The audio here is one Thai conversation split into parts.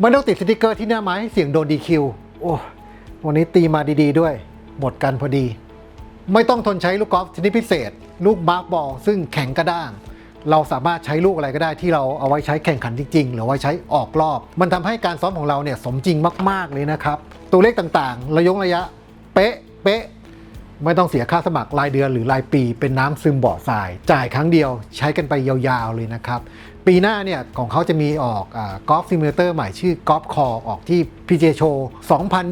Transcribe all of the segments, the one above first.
ไม่ต้องติดสติกเกอร์ที่หน้าไม้ให้เสียงโดนดีคิวโอ้วันนี้ตีมาดีๆด้วย หมดกันพอดี ไม่ต้องทนใช้ลูกกอล์ฟชนิดพิเศษ ลูกบาสบอลซึ่งแข็งกระด้าง เราสามารถใช้ลูกอะไรก็ได้ที่เราเอาไว้ใช้แข่งขันจริง ๆ หรือไว้ใช้ออกรอบ มันทำให้การซ้อมของเราเนี่ยสมจริงมากๆเลยนะครับ ตัวเลขต่างๆ ระยงระยะ เป๊ะเป๊ะไม่ต้องเสียค่าสมัครรายเดือนหรือรายปีเป็นน้ำซึมบ่อทราย จ่ายครั้งเดียวใช้กันไปยาวๆเลยนะครับ ปีหน้าเนี่ยของเขาจะมีออกกอล์ฟซิมูเลเตอร์ใหม่ชื่อกอล์ฟคอออกที่ PJ Show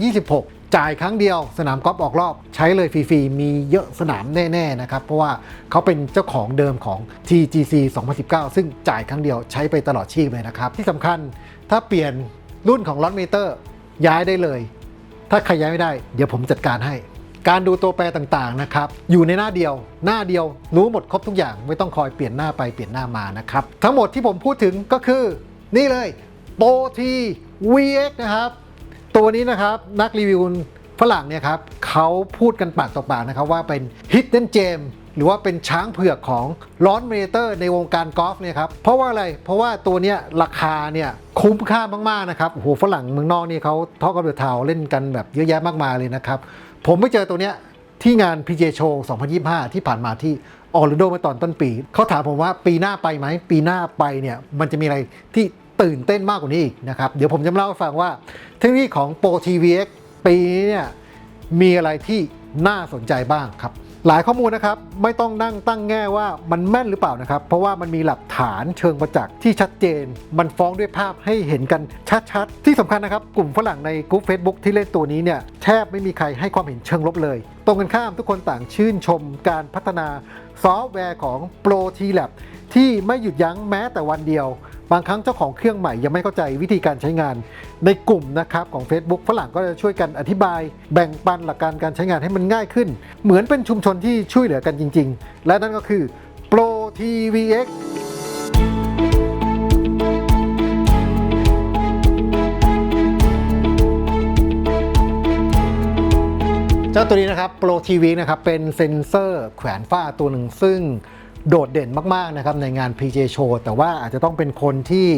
2026จ่ายครั้งเดียวสนามกอล์ฟออกรอบใช้เลยฟรีๆ มีเยอะสนามแน่ๆนะครับ เพราะว่าเขาเป็นเจ้าของเดิมของ TGC 2019 ซึ่งจ่ายครั้งเดียวใช้ไปตลอดชีพเลยนะครับ ที่สำคัญถ้าเปลี่ยนรุ่นของล็อตเมเตอร์ย้ายได้เลย ถ้าใครย้ายไม่ได้ เดี๋ยวผมจัดการให้ การดูตัวแปรต่างๆนะครับอยู่ในหน้าเดียว หน้าเดียวรู้หมดครบทุกอย่างไม่ต้องคอยเปลี่ยนหน้าไปเปลี่ยนหน้ามานะครับทั้งหมดที่ผมพูดถึงก็คือ นี่เลยโปรที VX นะครับ ตัวนี้นะครับนักรีวิวฝรั่งเนี่ยครับเขาพูดกันปากต่อปากนะครับว่าเป็น Hidden Gem หรือว่าเป็นช้างเผือกของร้อนเมเตอร์ในวงการกอล์ฟเนี่ยครับ เพราะว่าอะไร เพราะว่าตัวเนี้ยราคาเนี่ยคุ้มค่ามาก ๆ นะครับ โอ้โหฝรั่งเมืองนอกนี่เขาทอกับเดือดเทาเล่นกันแบบเยอะแยะมากมายเลยนะครับ ผมไปเจอตัวเนี้ยที่งาน PJ Show 2025 ที่ผ่านมาที่ออร์แลนโดเมื่อตอนต้นปี เขาถามผมว่าปีหน้าไปไหม ปีหน้าไปเนี่ยมันจะมีอะไรที่ตื่นเต้นมากกว่านี้อีกนะครับ เดี๋ยวผมจะมาเล่าให้ฟังว่าเทคโนโลยีของ Pro TVX ปีนี้เนี่ยมีอะไรที่น่าสนใจบ้างครับ หลายข้อมูลนะครับไม่ต้องนั่งตั้งแง่ว่ามันแม่นหรือเปล่านะครับ เพราะว่ามันมีหลักฐานเชิงประจักษ์ที่ชัดเจน มันฟ้องด้วยภาพให้เห็นกันชัดๆ ที่สำคัญนะครับ กลุ่มฝรั่งในกลุ่ม Facebook ที่เล่นตัวนี้เนี่ยแทบไม่มีใครให้ความเห็นเชิงลบเลย ตรงกันข้ามทุกคนต่างชื่นชมการพัฒนาซอฟต์แวร์ของ Pro T Lab ที่ไม่หยุดยั้งแม้แต่วันเดียว บางครั้งเจ้าของเครื่องใหม่ยังไม่เข้าใจวิธีการใช้งาน ในกลุ่มนะครับของ Facebook ฝรั่งก็จะช่วยกันอธิบาย แบ่งปันหลักการการใช้งานให้มันง่ายขึ้น เหมือนเป็นชุมชนที่ช่วยเหลือกันจริง ๆ และนั่นก็คือ Pro TVX เจ้าตัวนี้นะครับ Pro TV นะครับเป็นเซ็นเซอร์แขวนฝ้าตัวหนึ่งซึ่งโดดเด่นมาก ๆ นะครับในงาน PJ Show แต่ว่าอาจจะต้องเป็นคนที่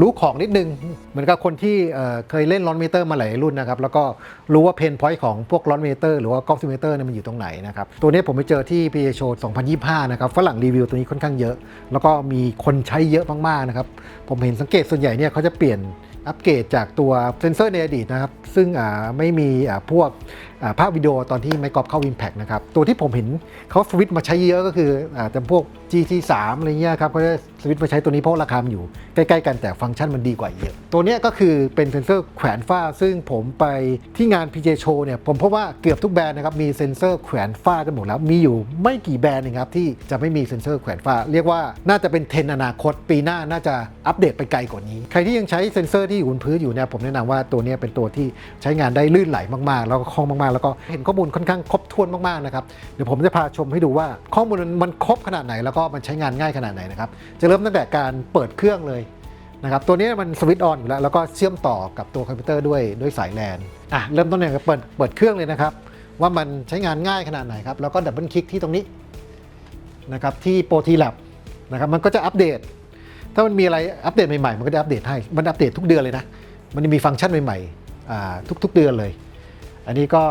รู้ของนิดนึง เหมือนกับคนที่เเคยเล่นลอนเมเตอร์มาหลายรุ่นนะครับ แล้วก็รู้ว่าเพนพอยต์ของพวกลอนเมเตอร์หรือว่ากอล์ฟซิมเมเตอร์เนี่ยมันอยู่ตรงไหนนะครับ ตัวนี้ผมไปเจอที่ PJ Show 2025 นะครับ ฝรั่งรีวิวตัวนี้ค่อนข้างเยอะ แล้วก็มีคนใช้เยอะมาก ๆ นะครับ ผมเห็นสังเกตส่วนใหญ่เนี่ยเขาจะเปลี่ยนอัปเกรดจากตัวเซนเซอร์ในอดีตนะครับ ซึ่งไม่มีพวกภาพวิดีโอตอนที่ไมค์กอฟเข้า Impact นะครับ ตัวที่ผมเห็นเขาสวิตมาใช้เยอะก็คือจะพวก GT3 อะไรเงี้ยครับเขาจะสวิตมาใช้ตัวนี้เพราะราคามันอยู่ใกล้ๆกันแต่ฟังก์ชันมันดีกว่าเยอะ ตัวนี้ก็คือเป็นเซนเซอร์แขวนฝ้า ซึ่งผมไปที่งาน PJ Show เนี่ยผมพบว่าเกือบทุกแบรนด์นะครับมีเซนเซอร์แขวนฝ้ากันหมดแล้ว มีอยู่ไม่กี่แบรนด์เองครับที่จะไม่มีเซนเซอร์แขวนฝ้า เรียกว่าน่าจะเป็นเทรนอนาคต ปีหน้าน่าจะอัปเดตไปไกลกว่านี้ ใครที่ยังใช้เซนเซอร์ที่อยู่บนพื้นอยู่เนี่ยผมแนะนำว่าตัวนี้เป็นตัวที่ใช้งานได้ลื่นไหลมากๆ แล้วก็คล่องมากๆ แล้วก็เห็นข้อมูลค่อนข้างครบถ้วนมากๆนะครับเดี๋ยวผมจะพาชมให้ดูว่าข้อมูลมันครบขนาดไหน แล้วก็มันใช้งานง่ายขนาดไหนนะครับจะเริ่มตั้งแต่การเปิดเครื่องเลยนะครับตัวนี้มันสวิตช์ออนอยู่แล้วแล้วก็เชื่อมต่อกับตัวคอมพิวเตอร์ด้วยด้วยสายแลนอะเริ่มต้นเนี่ยเปิดเปิดเครื่องเลยนะครับว่ามันใช้งานง่ายขนาดไหนครับแล้วก็ดับเบิลคลิกที่ตรงนี้นะครับที่โปรทีแลบนะครับมันก็จะอัปเดต ถ้ามันมีอะไรอัปเดตใหม่ๆ มันก็จะอัปเดตให้ มันอัปเดตทุกเดือนเลยนะ มันจะมีฟังก์ชันใหม่ๆทุกๆเดือนเลย อันนี้ก็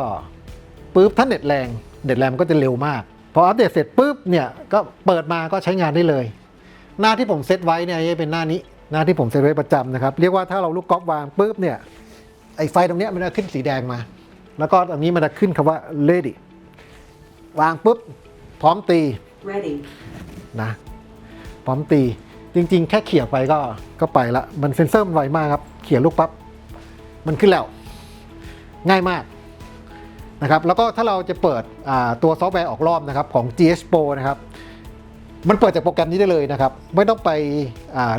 ปุ๊บถ้าเน็ตแรงเน็ตแรงมันก็จะเร็วมาก พออัปเดตเสร็จปุ๊บเนี่ยก็เปิดมาก็ใช้งานได้เลย หน้าที่ผมเซตไว้เนี่ยจะเป็นหน้านี้หน้าที่ผมเซตไว้ประจำนะครับ เรียกว่าถ้าเราลูกกอล์ฟวางปุ๊บเนี่ยไอ้ไฟตรงเนี้ยมันจะขึ้นสีแดงมา แล้วก็ตรงนี้มันจะขึ้นคำว่า ready วางปุ๊บ พร้อมตี Ready. นะพร้อมตี จริง ๆ แค่เขี่ยไปก็ก็ไปละ มันเซ็นเซอร์มันไวมากครับ เขี่ยลูกปั๊บมันขึ้นแล้ว ง่ายมาก นะครับแล้วก็ถ้าเราจะเปิดตัวซอฟต์แวร์ออกรอบนะครับของ GS Pro นะครับมันเปิดจากโปรแกรมนี้ได้เลยนะครับ ไม่ต้องไป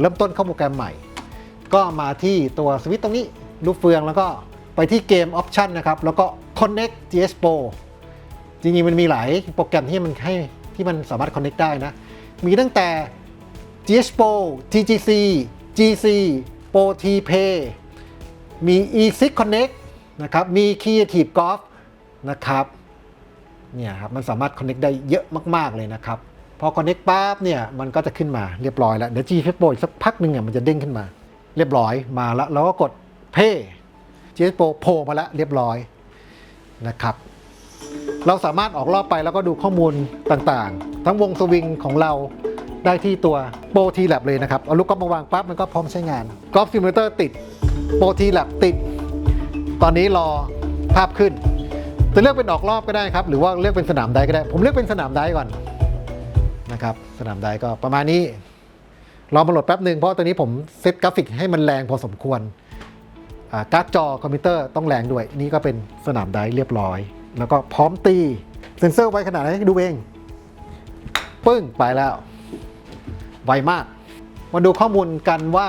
เริ่มต้นเข้าโปรแกรมใหม่ ก็มาที่ตัวสวิตช์ตรงนี้ลูกเฟืองแล้วก็ไปที่เกมออปชันนะครับ แล้วก็ Connect GS Pro จริงๆมันมีหลายโปรแกรมที่มันให้ที่มันสามารถ Connect ได้นะ มีตั้งแต่ GS Pro TGC GC Pro T Pay มี eSIG Connect นะครับ มี Creative Golf นะครับเนี่ยครับมันสามารถ Connect ได้เยอะมาก ๆ เลยนะครับ พอ Connect ปั๊บเนี่ยมันก็จะขึ้นมาเรียบร้อยแล้ว เดี๋ยว GS Pro อีกสักพักหนึ่งเนี่ยมันจะเด้งขึ้นมา เรียบร้อยมาแล้วเราก็กดเพ่จีเอสโปโผล่มาแล้วเรียบร้อยนะครับ เราสามารถออกรอบไปแล้วก็ดูข้อมูลต่างๆ ทั้งวงสวิงของเราได้ที่ตัวโปรทีแลบเลยนะครับ เอาลูกกอล์ฟมาวางปั๊บมันก็พร้อมใช้งานกอล์ฟซิมูเลเตอร์ติดโปรทีแลบติด ตอนนี้รอภาพขึ้น จะเลือกเป็นออกรอบก็ได้ครับ หรือว่าเลือกเป็นสนามไดก็ได้ ผมเลือกเป็นสนามไดก่อนนะครับ สนามไดก็ประมาณนี้รอมาโหลดแป๊บหนึ่งเพราะตัวนี้ผมเซตกราฟิกให้มันแรงพอสมควรการ์ดจอคอมพิวเตอร์ต้องแรงด้วย นี่ก็เป็นสนามไดเรียบร้อย แล้วก็พร้อมตีเซ็นเซอร์ไว้ขนาดไหนดูเองปึ้งไปแล้ว ไวมาก มาดูข้อมูลกันว่า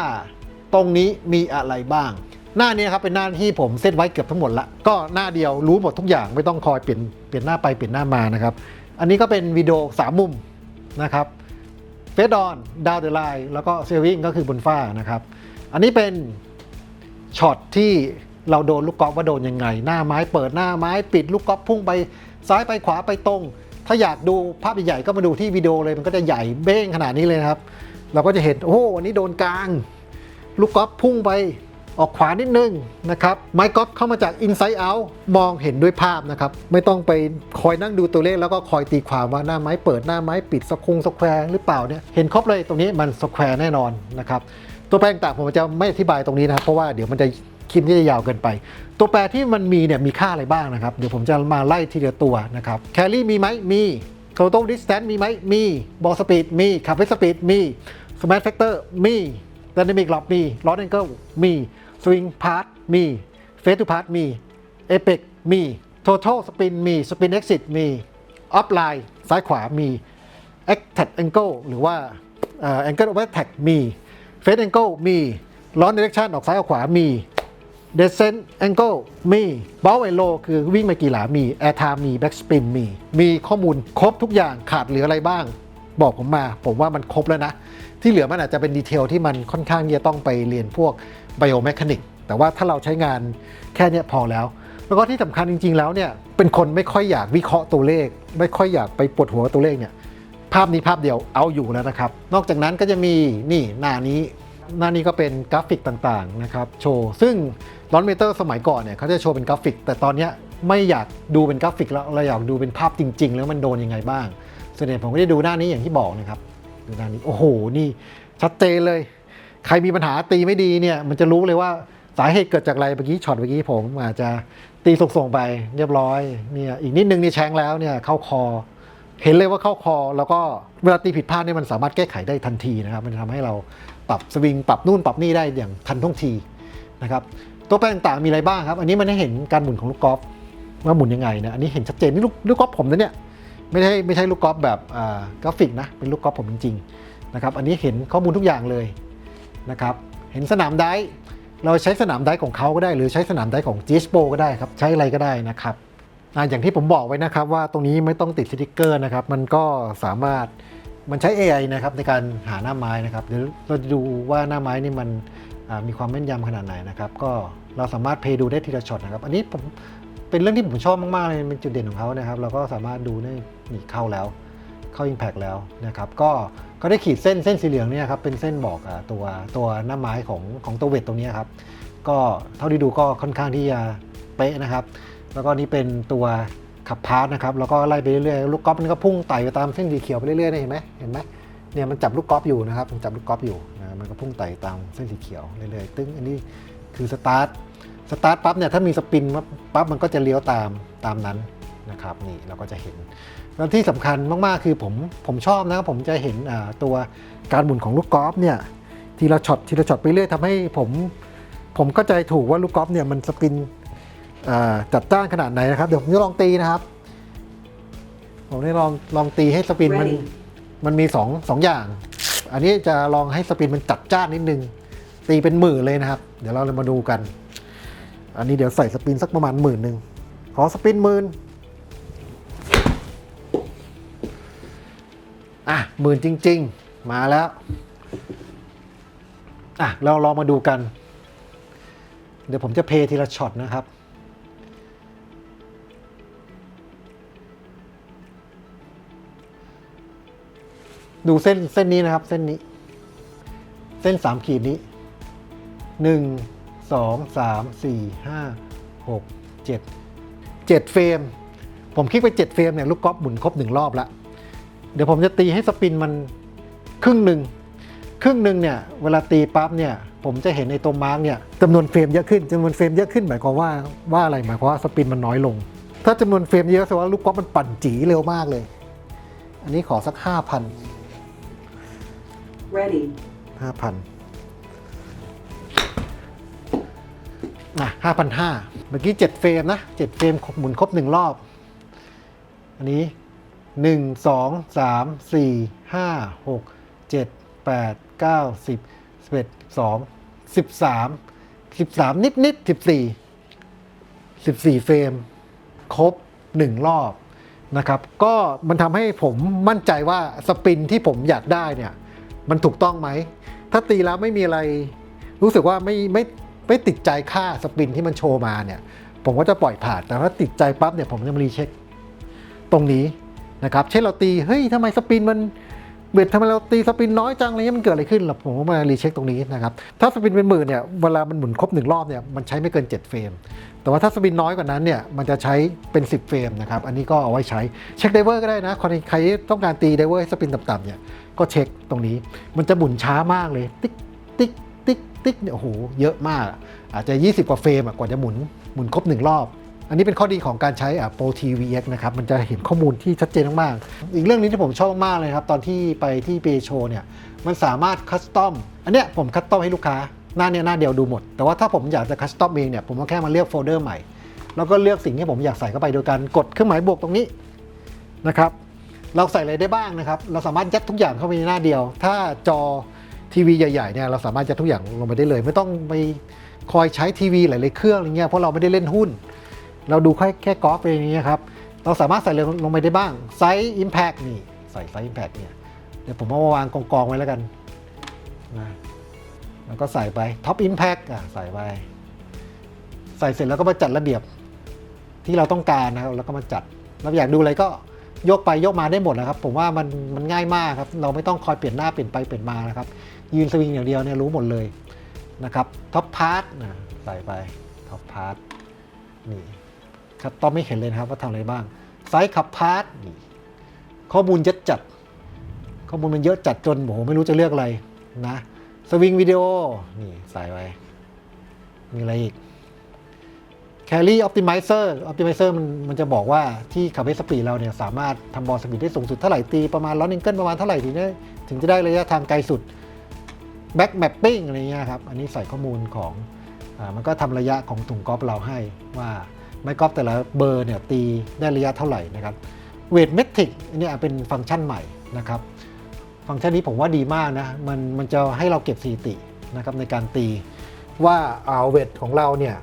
ตรงนี้มีอะไรบ้าง หน้านี้ครับเป็นหน้าที่ผมเซตไว้เกือบทั้งหมดละก็หน้าเดียวรู้หมดทุกอย่างไม่ต้องคอยเปลี่ยนเปลี่ยนหน้าไปเปลี่ยนหน้ามานะครับ อันนี้ก็เป็นวิดีโอสามมุมนะครับเฟสดอนดาวเดอไลน์แล้วก็เซลวิงก็คือบนฟ้านะครับ อันนี้เป็นช็อตที่เราโดนลูกกอล์ฟว่าโดนยังไง หน้าไม้เปิดหน้าไม้ปิดลูกกอล์ฟพุ่งไปซ้ายไปขวาไปตรง ถ้าอยากดูภาพใหญ่ๆก็มาดูที่วิดีโอเลยมันก็จะใหญ่เบ้งขนาดนี้เลยนะครับ เราก็จะเห็นโอ้โหวันนี้โดนกลาง ลูกกอล์ฟพุ่งไป ออกขวานิดนึงนะครับไม้กอล์ฟเข้ามาจาก inside out มองเห็นด้วยภาพนะครับ ไม่ต้องไปคอยนั่งดูตัวเลขแล้วก็คอยตีความว่าหน้าไม้เปิดหน้าไม้ปิดสคงสแควร์หรือเปล่าเนี่ยเห็นครบเลยตรงนี้มันสแควร์แน่นอนนะครับตัวแปรต่างผมจะไม่อธิบายตรงนี้นะครับเพราะว่าเดี๋ยวมันจะคลิปนี้จะยาวเกินไป ตัวแปรที่มันมีเนี่ยมีค่าอะไรบ้างนะครับ เดี๋ยวผมจะมาไล่ทีละตัวนะครับแคลรี่มีไหมมี total distance มีไหมมี ball speed มีขับ speed มี smash factor มี dynamic lob มี lost angle มี swing path มี สวิงพาร์ตมีเฟสทูพาร์ตมีเอพิกมีโท t a l Spin มีสปินเอ็กซิสมีออฟไลน์ซ้ายขวามี a c กแองเกิลหรือว่า Angle of Attack มีเฟสแองเกิลมีลอนเดเรคชันออกซ้ายออกขวามีเ Descent งเกิลมีบอลไวโลคือวิ่งไปกี่หลามีแอร์ไทม์มีแบ็กสปินมี มีข้อมูลครบทุกอย่างขาดเหลืออะไรบ้าง บอกผมมา ผมว่ามันครบแล้วนะ ที่เหลือมันอาจจะเป็นดีเทลที่มันค่อนข้างจะต้องไปเรียนพวก biomechanic แต่ว่าถ้าเราใช้งานแค่นี้พอแล้ว แล้วก็ที่สำคัญจริง ๆ แล้วเนี่ยเป็นคนไม่ค่อยอยากวิเคราะห์ตัวเลข ไม่ค่อยอยากไปปวดหัวตัวเลขเนี่ยภาพนี้ภาพเดียวเอาอยู่แล้วนะครับ นอกจากนั้นก็จะมีนี่หน้านี้หน้านี้ก็เป็นกราฟิกต่างๆนะครับโชว์ ซึ่งลอนเมเตอร์สมัยก่อนเนี่ยเขาจะโชว์เป็นกราฟิก แต่ตอนนี้ไม่อยากดูเป็นกราฟิกแล้วเราอยากดูเป็นภาพจริง ๆ แล้วมันโดนยังไงบ้างส่วนใหญ่ผมก็จะดูหน้านี้อย่างที่บอกนะครับ ดูหน้านี้โอ้โหนี่ชัดเจนเลย ใครมีปัญหาตีไม่ดีเนี่ย มันจะรู้เลยว่าสาเหตุเกิดจากอะไรเมื่อกี้ช็อตเมื่อกี้ผมอาจจะตีส่งๆไปเรียบร้อยเนี่ยอีกนิดนึงนี่แชงแล้วเนี่ยเข้าคอ เห็นเลยว่าเข้าคอ แล้วก็เวลาตีผิดพลาดเนี่ยมันสามารถแก้ไขได้ทันทีนะครับ มันจะทำให้เราปรับสวิงปรับนู่นปรับนี่ได้อย่างทันท่วงทีนะครับตัวแปรต่างๆมีอะไรบ้างครับ อันนี้มันให้เห็นการหมุนของลูกกอล์ฟว่าหมุนยังไงนะอันนี้เห็นชัดเจนนี่ลูกลูกกอล์ฟผมนะเนี่ย ไม่ใช่ไม่ใช่ลูกกอล์ฟแบบกราฟิกนะเป็นลูกกอล์ฟผมจริงๆนะครับอันนี้เห็นข้อมูลทุกอย่างเลยนะครับเห็นสนามไดฟ์เราใช้สนามไดฟ์ของเขาก็ได้ หรือใช้สนามไดฟ์ของ g s p o ก็ได้ครับใช้อะไรก็ได้นะครับออย่างที่ผมบอกไว้นะครับว่าตรงนี้ไม่ต้องติดสติกเกอร์นะครับมันก็สามารถมันใช้ AI นะครับในการหาหน้าไม้นะครับเดี๋ยวเราจะดูว่าหน้าไม้นี่มันมีความแม่นยำขนาดไหนนะครับก็เราสามารถเพย์ดูได้ทีละช็อตนะครับอันนี้ผมเป็นเรื่องที่ผมชอบมากๆเลยเป็นจุดเด่นของเขานะครับ เราก็สามารถดูได้ นี่เข้าแล้วเข้า Impact แล้วนะครับก็ก็ได้ขีดเส้นเส้นสีเหลืองเนี่ยครับเป็นเส้นบอกอตัวตัวหน้าไม้ของของตัวเวทตรงนี้ครับก็เท่าที่ดูก็ค่อนข้างที่จะเป๊ะนะครับ แล้วก็นี่เป็นตัวขับพาร์ทนะครับแล้วก็ไล่ไปเรื่อยๆลูกกอล์ฟมันก็พุ่งไต่ไปตามเส้นสีเขียวไปเรื่อยๆเนี่ยเห็นไหมเห็นไหมเนี่ยมันจับลูกกอล์ฟอยู่นะครับมันจับลูกกอล์ฟอยู่นะมันก็พุ่งไต่ตามเส้นสีเขียวเรื่อยๆตึ้งอันนี้คือสตาร์ทสตาร์ทปั๊บเนี่ยถ้ามีสปินปั๊บมันก็จะเลี้ยวตามตามนั้นนะครับนี่เราก็จะเห็น แล้วที่สำคัญมากๆ คือผมผมชอบนะครับผมจะเห็นอ่าตัวการหมุนของลูกกอล์ฟเนี่ยทีละช็อตทีละช็อตไปเรื่อยทำให้ผมผมเข้าใจถูกว่าลูกกอล์ฟเนี่ยมันสปินอ่าจัดจ้านขนาดไหนนะครับ เดี๋ยวผมจะลองตีนะครับ ผมได้ลองลองตีให้สปินมันมันมีสองสองอย่าง อันนี้จะลองให้สปินมันจัดจ้านนิดนึง ตีเป็นหมื่นเลยนะครับ เดี๋ยวเรามาดูกัน อันนี้เดี๋ยวใส่สปินสักประมาณหมื่นหนึ่งขอสปินหมื่น หมื่นจริง ๆ มาแล้ว อะ เราลองมาดูกัน เดี๋ยวผมจะเพย์ทีละช็อตนะครับ ดูเส้นเส้นนี้นะครับ เส้นนี้ เส้นสามขีดนี้หนึ่งสองสามสี่ห้าหกเจ็ดเจ็ดเฟรม ผมคลิกไปเจ็ดเฟรมเนี่ยลูกกอล์ฟหมุนครบหนึ่งรอบแล้ว เดี๋ยวผมจะตีให้สปินมันครึ่งหนึ่งครึ่งหนึ่งเนี่ยเวลาตีปั๊บเนี่ยผมจะเห็นในตัวมาร์กเนี่ยจำนวนเฟรมเยอะขึ้นจำนวนเฟรมเยอะขึ้นหมายความว่าว่าอะไรหมายความว่าสปินมันน้อยลง ถ้าจำนวนเฟรมเยอะแสดงว่าลูกกอล์ฟมันปั่นจีเร็วมากเลย อันนี้ขอสักห้าพัน Ready. ห้าพันอะห้าพันห้าเมื่อกี้เจ็ดเฟรมนะเจ็ดเฟรมหมุนครบหนึ่งรอบ อันนี้ หนึ่งสองสามสี่ห้าหกเจ็ดแปดเก้าสิบสิบเอ็ดสองสิบสามสิบสามนิดนิดสิบสี่สิบสี่เฟรม ครบหนึ่งรอบนะครับ ก็มันทำให้ผมมั่นใจว่าสปินที่ผมอยากได้เนี่ย มันถูกต้องไหม ถ้าตีแล้วไม่มีอะไร รู้สึกว่าไม่ไม่ไม่ติดใจค่าสปินที่มันโชว์มาเนี่ย ผมก็จะปล่อยผ่าน แต่ถ้าติดใจปั๊บเนี่ยผมจะมารีเช็คตรงนี้ นะครับเช่นเราตีเฮ้ยทำไมสปินมันเบ็ดทำไมเราตีสปินน้อยจังอะไรเงี้ยมันเกิดอะไรขึ้นล่ะผมก็มารีเช็คตรงนี้นะครับถ้าสปินเป็นหมื่นเนี่ยเวลามันหมุนครบหนึ่งรอบเนี่ยมันใช้ไม่เกิน 7 เฟรม แต่ว่าถ้าสปินน้อยกว่านั้นเนี่ยมันจะใช้เป็น 10 เฟรมนะครับอันนี้ก็เอาไว้ใช้เช็คไดเวอร์ก็ได้นะคนใครต้องการตีไดเวอร์ให้สปินต่ำๆเนี่ยก็เช็คตรงนี้มันจะหมุนช้ามากเลยติ๊กติ๊กติ๊กติ๊กเนี่ยโอ้โหเยอะมาก อาจจะ 20 กว่าเฟรมกว่าจะหมุนหมุนครบหนึ่งรอบ อันนี้เป็นข้อดีของการใช้อะ Pro TVX นะครับ มันจะเห็นข้อมูลที่ชัดเจนมากๆ อีกเรื่องนี้ที่ผมชอบมากเลยครับ ตอนที่ไปที่ p a Show เนี่ย มันสามารถคัสตอม อันเนี้ยผมคัสตอมให้ลูกค้า หน้าเนี้ยหน้าเดียวดูหมด แต่ว่าถ้าผมอยากจะคัสตอมเองเนี่ย ผมก็แค่มาเลือกโฟลเดอร์ใหม่ แล้วก็เลือกสิ่งที่ผมอยากใส่เข้าไปโดยการกดเครื่องหมายบวกตรงนี้นะครับ เราใส่อะไรได้บ้างนะครับ เราสามารถยัดทุกอย่างเข้าไปในหน้าเดียว ถ้าจอทีวีใหญ่ๆเนี่ยเราสามารถยัดทุกอย่างลงไปได้เลย ไม่ต้องไปคอยใช้ทีวีหลายๆเครื่องอะไรเงี้ย เพราะเราไม่ได้เล่นหุ้น เราดูแค่แค่กอล์ฟเองอย่างเงี้ครับ เราสามารถใส่เลยลงไปได้บ้างไซส์ Impact นี่ใส่ไซส์ Impact เนี่ยเดี๋ยวผมเอามาวางกองๆไว้แล้วกันนะแล้วก็ใส่ไป Top Impact อะใส่ไปใส่เสร็จแล้วก็มาจัดระเบียบที่เราต้องการนะครับแล้วก็มาจัดเราอยากดูอะไรก็ยกไปยกมาได้หมดนะครับ ผมว่ามันมันง่ายมากครับ เราไม่ต้องคอยเปลี่ยนหน้าเปลี่ยนไปเปลี่ยนมานะครับ ยืนสวิงอย่างเดียวเนี่ยรู้หมดเลยนะครับท็อปพาร์ทใส่ไปท็อปพาร์ทนี่ ครับต้องไม่เห็นเลยนะครับว่าทำอะไรบ้างไซส์ขับพาร์ทข้อมูลเยอะจัด ข้อมูลมันเยอะจัดจนโหไม่รู้จะเลือกอะไรนะสวิงวิดีโอนี่ใส่ไปมีอะไรอีก Carry Optimizer Optimizer มันมันจะบอกว่าที่ขับเวสปีดเราเนี่ยสามารถทำบอลสปีดได้สูงสุดเท่าไหร่ตีประมาณล้อนิงเกิลประมาณเท่าไหร่ถึงได้ถึงจะได้ระยะทางไกลสุด Back Mapping อะไรเงี้ยครับ อันนี้ใส่ข้อมูลของอมันก็ทำระยะของถุงกอล์ฟเราให้ว่า ไม้กอล์ฟแต่ละเบอร์เนี่ยตีได้ระยะเท่าไหร่นะครับ Weight Metric อันนี้เป็นฟังก์ชันใหม่นะครับ ฟังก์ชันนี้ผมว่าดีมากนะมันมันจะให้เราเก็บสถิตินะครับในการตีว่าเอาเวทของเราเนี่ย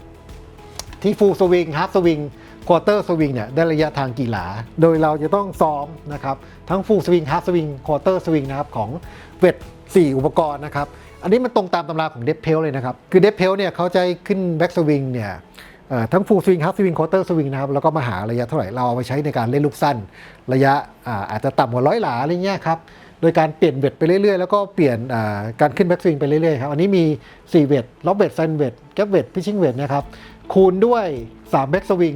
ที่ฟูลสวิงฮาร์ s สวิงควอเตอร์สวิงเนี่ยได้ระยะทางกี่หลา โดยเราจะต้องซ้อมนะครับทั้งฟูลสวิงฮาร์ s สวิงควอเตอร์สวิงนะครับของเวท4 อุปกรณ์นะครับ อันนี้มันตรงตามตำราของเดฟเพลเลยนะครับ คือเดฟเพลเนี่ยเขาจะขึ้นแบ็กสวิงเนี่ย ทั้งฟูลสวิงฮาร์ s สวิงคอเตอร์สวิงนะครับ แล้วก็มาหาระยะเท่าไหร่ เราเอาไปใช้ในการเล่นลูกสั้น ระยะอาจจะต่ำกว่าร้อยหลาอะไรเงี้ยครับ โดยการเปลี่ยนเวทไปเรื่อยๆ แล้วก็เปลี่ยนการขึ้นแบ็กสวิงไปเรื่อยๆครับ อันนี้มี 4เวทล็อบเวทไซนเวทแกปเวทพิชชิ่งเวทนะครับ คูณด้วย3แบ็กสวิง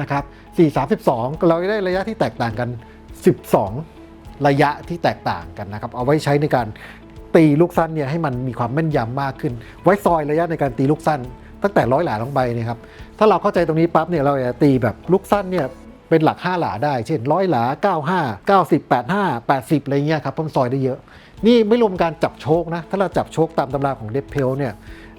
นะครับ4 32 เราจะได้ระยะที่แตกต่างกัน 12 ระยะที่แตกต่างกันนะครับ เอาไว้ใช้ในการตีลูกสั้นเนี่ยให้มันมีความแม่นยำมากขึ้น ไว้ซอยระยะในการตีลูกสั้น ตั้งแต่ร้อยหลาลงไปเนี่ยครับถ้าเราเข้าใจตรงนี้ปั๊บเนี่ยเราจะตีแบบลูกสั้นเนี่ยเป็นหลัก 5 หลาได้ เช่นร้อยหลา 95 90 85 80 อะไรเงี้ยครับเพราะมันซอยได้เยอะ นี่ไม่รวมการจับโชคนะ ถ้าเราจับโชคตามตำราของเดฟเพลเนี่ย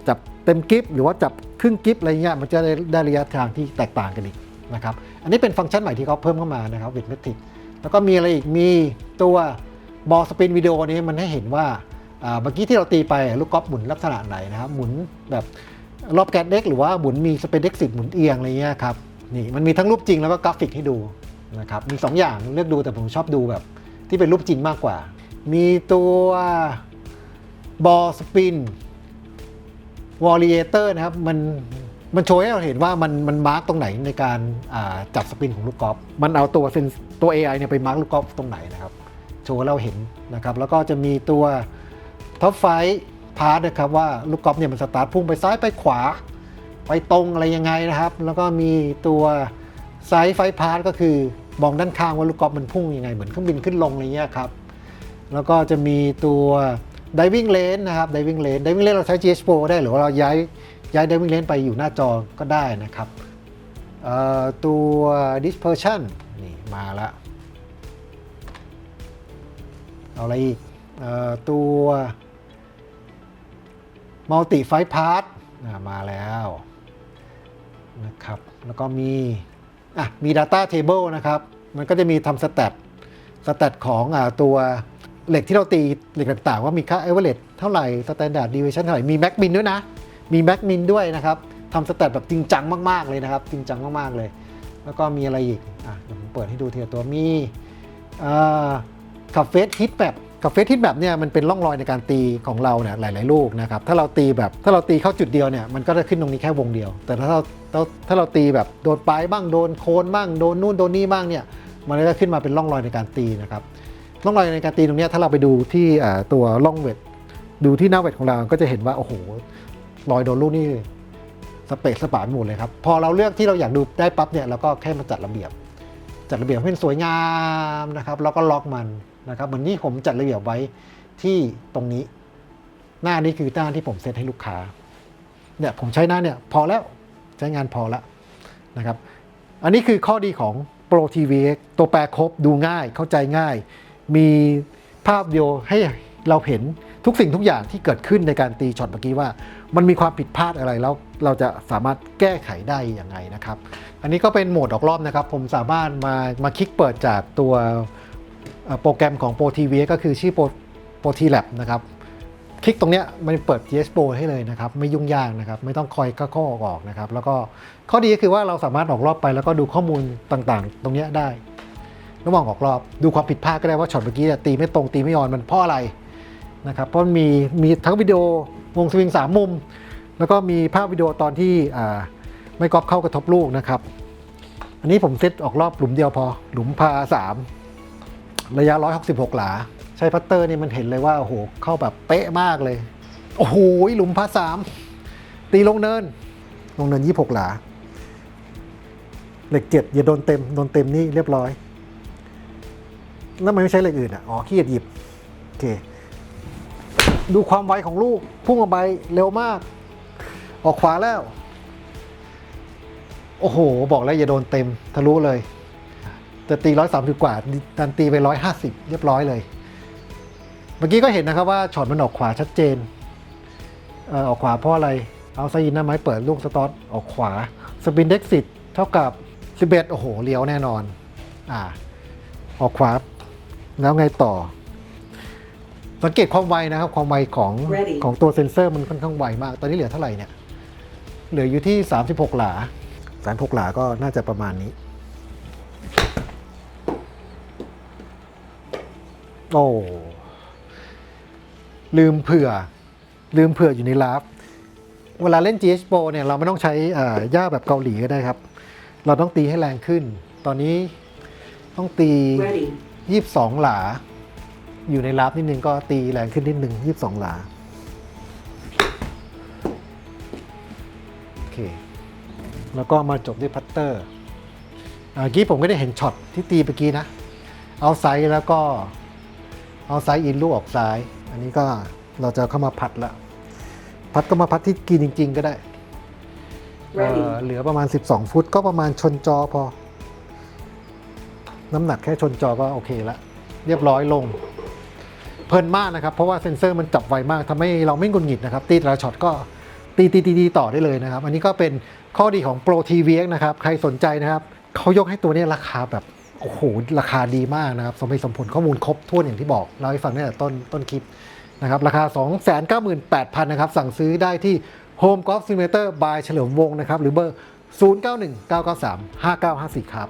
จับเต็มกิฟหรือว่าจับครึ่งกิฟอะไรเงี้ยมันจะได้ระยะทางที่แตกต่างกันอีกนะครับอันนี้เป็นฟังก์ชันใหม่ที่เขาเพิ่มเข้ามานะครับวิดเมทริกแล้วก็มีอะไรอีกมีตัวบอลสปินวิดีโอนี้มันให้เห็นว่าอ่าเมื่อกี้ที่เราตีไปลูกกอล์ฟหมุนลักษณะไหนนะครับหมุนแบบ รอบแกนเด็กหรือว่าหมุนมีสเปนเด็กสิหมุนเอียงอะไรเงี้ยครับนี่มันมีทั้งรูปจริงแล้วก็กราฟิกให้ดูนะครับมี 2 อย่างเลือกดูแต่ผมชอบดูแบบ ที่เป็นรูปจริงมากกว่า มีตัวบอลสปินวอลเลเตอร์นะครับมันมันโชว์ให้เราเห็นว่ามันมันมาร์กตรงไหนในการจับสปินของลูกกอล์ฟมันเอาตัวเซนตัว AI เนี่ยไปมาร์กลูกกอล์ฟตรงไหนนะครับ โชว์เราเห็นนะครับ แล้วก็จะมีตัวท็อปไฟ พาร์ทนะครับว่าลูกกอล์ฟเนี่ยมันสตาร์ทพุ่งไปซ้ายไปขวา ไปตรงอะไรยังไงนะครับ แล้วก็มีตัวไซส์ไฟพาร์ทก็คือมองด้านข้างว่าลูกกอล์ฟมันพุ่งยังไง เหมือนเครื่องบินขึ้นลงอะไรเงี้ยครับ แล้วก็จะมีตัว diving lane นะครับ diving lane diving lane เราใช้ GH Pro ได้หรือว่าเราย้ายย้าย diving lane ไปอยู่หน้าจอก็ได้นะครับตัว dispersion นี่มาละเอาอะไรอีกเอ่อตัว multi five part อะมาแล้วนะครับ แล้วก็มีอะมี data table นะครับ มันก็จะมีทำสแตทสแตทของอตัวเหล็กที่เราตีเหล็กต่างๆ ว่ามีค่า average เท่าไหร่ standard deviation เท่าไหร่ มี max min ด้วยนะ มี max min ด้วยนะครับทำสแตทแบบจริงจังมากๆเลยนะครับ จริงจังมากๆเลย แล้วก็มีอะไรอีกอะเดี๋ยวผมเปิดให้ดูทีละตัวมีอ่ากับเฟสฮิตแบบ กับเฟสฮิตแบบเนี่ยมันเป็นร่องรอยในการตีของเราเนี่ยหลาย ๆ ลูกนะครับถ้าเราตีแบบถ้าเราตีเข้าจุดเดียวเนี่ยมันก็จะขึ้นตรงนี้แค่วงเดียว แต่ถ้าเราถ้าถ้าเราตีแบบโดนปลายบ้างโดนโคนบ้างโดนนู่นโดนนี่บ้างเนี่ยมันก็จะขึ้นมาเป็นร่องรอยในการตีนะครับร่องรอยในการตีตรงนี้ถ้าเราไปดูที่ตัวร่องเวทดูที่หน้าเวทของเราก็จะเห็นว่าโอ้โหรอยโดนลูกนี่สเปซสปานหมดเลยครับพอเราเลือกที่เราอยากดูได้ปั๊บเนี่ยเราก็แค่มาจัดระเบียบ จัดระเบียบให้มันสวยงามนะครับ แล้วก็ล็อกมันนะครับเหมือนที่ผมจัดระเบียบไว้ที่ตรงนี้ หน้านี้คือหน้าที่ผมเซตให้ลูกค้าเนี่ยผมใช้หน้าเนี่ยพอแล้วใช้งานพอแล้วนะครับ อันนี้คือข้อดีของ Pro TV X ตัวแปรครบดูง่ายเข้าใจง่าย มีภาพวิดีโอให้เราเห็น ทุกสิ่งทุกอย่างที่เกิดขึ้นในการตีช็อตเมื่อกี้ว่า มันมีความผิดพลาดอะไรแล้วเราจะสามารถแก้ไขได้อย่างไงนะครับ อันนี้ก็เป็นโหมดออกรอบนะครับ ผมสามารถมามาคลิกเปิดจากตัวโปรแกรมของ Pro TV ก็คือชื่อ Pro Pro T Lab นะครับคลิกตรงเนี้ยมันเปิด GS Pro ให้เลยนะครับ ไม่ยุ่งยากนะครับ ไม่ต้องคอยเข้าข้อออกนะครับ แล้วก็ข้อดีก็คือว่าเราสามารถออกรอบไป แล้วก็ดูข้อมูลต่างๆ ตรงเนี้ยได้ระหว่างออกรอบดูความผิดพลาดก็ได้ว่าช็อตเมื่อกี้ตีไม่ตรงตีไม่ออนมันเพราะอะไร นะครับเพราะมีมีทั้งวิดีโอวงสวิงสามมุม แล้วก็มีภาพวิดีโอตอนที่ไม่กอบเข้ากระทบลูกนะครับ อันนี้ผมเซตออกรอบหลุมเดียวพอหลุมพาสามระยะ 166 หลา ใช้พัตเตอร์นี่มันเห็นเลยว่าโอ้โหเข้าแบบเป๊ะมากเลย โอ้โหหลุมพาสามตีลงเนิน ลงเนิน 26 หลา เหล็กเจ็ดอย่าโดนเต็มโดนเต็มนี่เรียบร้อย แล้วทำไมันไม่ใช้เหล็กอื่นอะอ๋อขี้เกียจหยิบโอเค ดูความไวของลูก พุ่งออกไปเร็วมาก ออกขวาแล้ว โอ้โห บอกแล้วอย่าโดนเต็มทะลุเลยแต่ตีร้อยสามสิบกว่าดันตีไปร้อยห้าสิบเรียบร้อยเลย เมื่อกี้ก็เห็นนะครับว่าช็อตมันออกขวาชัดเจนเออออกขวาเพราะอะไร เอาไซยินหน้าไม้เปิดลูกสตอตออกขวา สปินเด็กซิตเท่ากับ 11 โอ้โห เลี้ยวแน่นอน อ่า ออกขวา แล้วไงต่อ สังเกตความไวนะครับ ความไวของ Ready ของตัวเซ็นเซอร์มันค่อนข้างไวมาก ตอนนี้เหลือเท่าไหร่เนี่ย เหลืออยู่ที่ 36 หลา 36 หลาก็น่าจะประมาณนี้ โอ้ลืมเผื่อ ลืมเผื่ออยู่ในลาฟเวลาเล่น GH Pro เนี่ยเราไม่ต้องใช้อ่าหญ้าแบบเกาหลีก็ได้ครับ เราต้องตีให้แรงขึ้น ตอนนี้ต้องตี Ready. 22 หลา อยู่ในลาฟนิดนึงก็ตีแรงขึ้นนิดนึง22หลาโอเค แล้วก็มาจบด้วยพัตเตอร์อ่าเมื่อกี้ผมก็ได้เห็นช็อตที่ตีเมื่อกี้นะ เอาไซด์แล้วก็เอาไซด์อินลูกออกซ้าย อันนี้ก็เราจะเข้ามาพัดละพัดก็มาพัดที่กรีนจริง ๆ ก็ได้เอ่อ Ready. เหลือประมาณ 12 ฟุตก็ประมาณชนจอพอ น้ำหนักแค่ชนจอก็โอเคละ เรียบร้อยลง เพลินมากนะครับ เพราะว่าเซ็นเซอร์มันจับไวมากทำให้เราไม่งุนหงิดนะครับ ตีแต่ละช็อตก็ตีตีตีตีต่อได้เลยนะครับ อันนี้ก็เป็นข้อดีของ Pro TV X นะครับ ใครสนใจนะครับเขายกให้ตัวนี้ราคาแบบโอ้โหราคาดีมากนะครับสมเหตุสมผลข้อมูลครบถ้วนอย่างที่บอกเล่าให้ฟังตั้งแต่ต้นต้นคลิปนะครับราคา 298,000นะครับสั่งซื้อได้ที่ Home Golf Simulator by เฉลิมวงศ์นะครับหรือเบอร์ 0919935954 ครับ